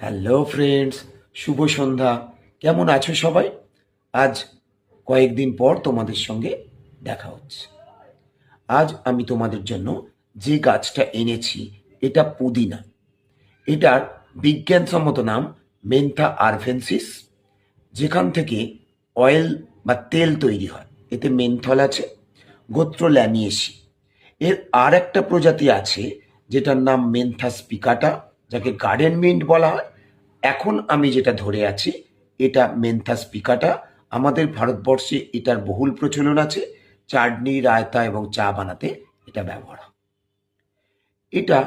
Hello friends, শুভ সন্ধ্যা। কেমন আছো সবাই? আজ কয়েকদিন পর তোমাদের সঙ্গে দেখা হচ্ছে। আজ আমি তোমাদের জন্য যে গাছটা এনেছি, এটা পুদিনা। এটার বিজ্ঞানসম্মত নাম মেন্থা আরভেন্সিস, যেখান থেকে অয়েল বা তেল তৈরি হয়। এতে মেন্থল আছে, গোত্র ল্যামিয়েসি। এর আর একটা প্রজাতি আছে, যেটার নাম মেন্থাস পিকাটা। যাকে গার্ডেন মিন্ট বলা হয়, এখন আমি যেটা ধরে আছি, এটা মেন্থাস পিকাটা আমাদের ভারতবর্ষে এটার বহুল প্রচলন আছে, চাটনি, রায়তা এবং চা বানাতে এটা ব্যবহার হয়। এটা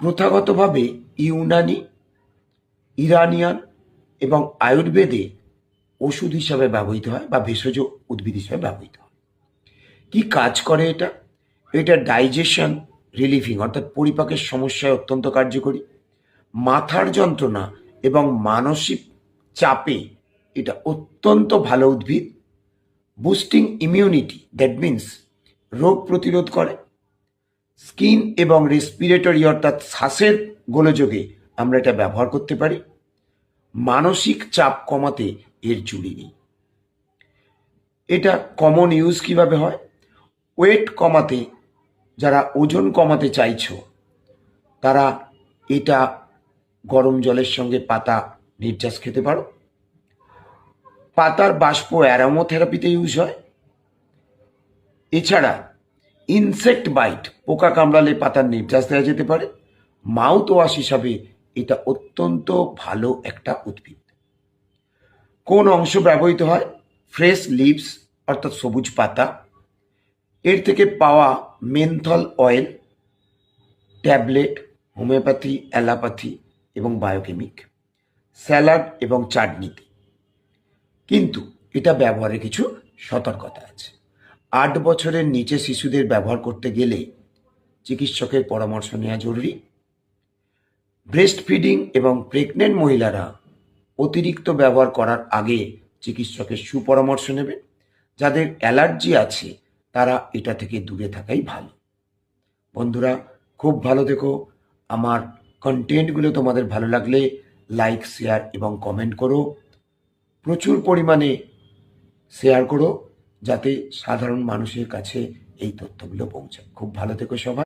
প্রথাগতভাবে ইউনানি, ইরানিয়ান এবং আয়ুর্বেদে ওষুধ হিসাবে ব্যবহৃত হয় বা ভেষজ উদ্ভিদ হিসাবে ব্যবহৃত হয়। কি কাজ করে এটা? এটা ডাইজেশন রিলিফিং অর্থাৎ পরিপাকের সমস্যায় অত্যন্ত কার্যকরী। মাথার যন্ত্রণা এবং মানসিক চাপে এটা অত্যন্ত ভালো উদ্ভিদ। বুস্টিং ইমিউনিটি দ্যাট মিন্স রোগ প্রতিরোধ করে। স্কিন এবং রেসপিরেটরি অর্থাৎ শ্বাসের গোলযোগে আমরা এটা ব্যবহার করতে পারি। মানসিক চাপ কমাতে এর জুড়ি নেই। এটা কমন ইউজ কীভাবে হয়? ওয়েট কমাতে, যারা ওজন কমাতে চাইছ, তারা এটা গরম জলের সঙ্গে পাতা নির্যাস খেতে পারো। পাতার বাষ্প অ্যারামোথেরাপিতে ইউজ হয়। এছাড়া ইনসেক্ট বাইট পোকা কামড়ালে পাতার নির্যাস দেওয়া যেতে পারে। মাউথ ওয়াশ হিসাবে এটা অত্যন্ত ভালো একটা উদ্ভিদ। কোন অংশ ব্যবহৃত হয়? ফ্রেশ লিভস অর্থাৎ সবুজ পাতা। এর থেকে পাওয়া menthol oil tablet homeopathy allopathy এবং বায়োকেমিক, স্যালাড এবং চাটনিতে। কিন্তু এটা ব্যবহারে কিছু সতর্কতা আছে। আট বছরের নিচে শিশুদের ব্যবহার করতে গেলে চিকিৎসকের পরামর্শ নেওয়া জরুরি। ব্রেস্ট ফিডিং এবং প্রেগনেন্ট মহিলারা অতিরিক্ত ব্যবহার করার আগে চিকিৎসকের সুপরামর্শ নেবেন। যাদের অ্যালার্জি আছে, তারা এটা থেকে দূরে থাকাই ভালো। বন্ধুরা, খুব ভালো দেখো আমার কন্টেন্টগুলো তোমাদের ভালো লাগলে লাইক শেয়ার এবং কমেন্ট করো। প্রচুর পরিমাণে শেয়ার করো, যাতে সাধারণ মানুষের কাছে এই তথ্যগুলো পৌঁছায়। খুব ভালো থেকো সবাই।